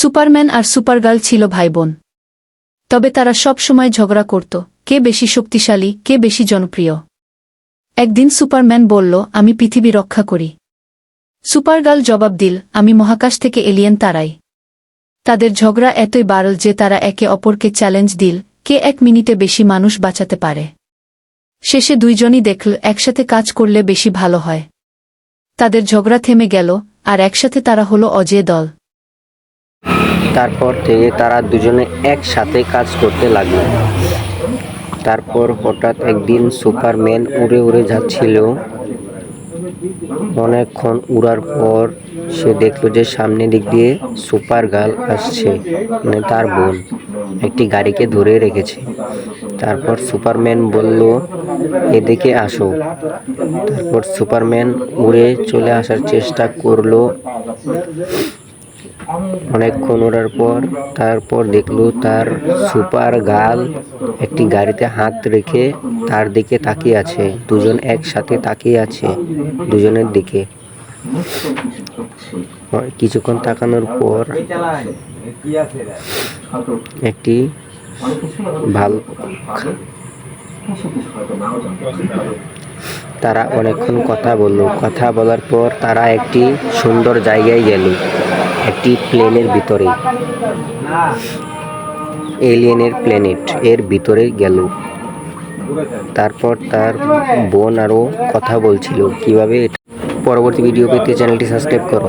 Superman আর সুপারগার্ল ছিল ভাই বোন তবে তারা সব সময় ঝগড়া করত, কে বেশি শক্তিশালী, কে বেশি জনপ্রিয়। একদিন সুপারম্যান বলল, আমি পৃথিবী রক্ষা করি। সুপারগার্ল জবাব দিল, আমি মহাকাশ থেকে এলিয়েন তারাই। তাদের ঝগড়া এতই বাড়ল যে তারা একে অপরকে চ্যালেঞ্জ দিল, কে এক মিনিটে বেশি মানুষ বাঁচাতে পারে? শেষে দুইজনই দেখল, একসাথে কাজ করলে বেশি ভালো হয়। তাদের ঝগড়া থেমে গেল, আর একসাথে তারা হলো অজেয় দল। তারপর থেকে তারা দুজনে একসাথে কাজ করতে লাগল। তারপর হঠাৎ একদিন সুপারম্যান উড়ে উড়ে যাচ্ছিল। অনেকক্ষণ উড়ার পর সে দেখল যে সামনে দিক দিয়ে সুপার গার্ল আসছে মানে তার বোন। একটি গাড়িকে ধরে রেখেছে। তারপর সুপারম্যান বলল, এদিকে আসো। তারপর সুপারম্যান উড়ে চলে আসার চেষ্টা করল। অনেকক্ষণ ওড়ার পর, তারপর দেখল তার সুপার গাল একটি গাড়িতে হাত রেখে তার দিকে তাকিয়ে আছে। দুজন একসাথে তাকিয়ে আছে, দুজনের দিকে। কিছুক্ষণ তাকানোর পর একটি ভালো তারা অনেকক্ষণ কথা বলল। কথা বলার পর তারা একটি সুন্দর জায়গায় গেল। একটি প্লেনের ভিতরে। এলিয়েনের প্ল্যানেট এর ভিতরে গেল। তারপর তার বোন আরও কথা বলছিল। কীভাবে পরবর্তী ভিডিও পেতে চ্যানেলটি সাবস্ক্রাইব করো।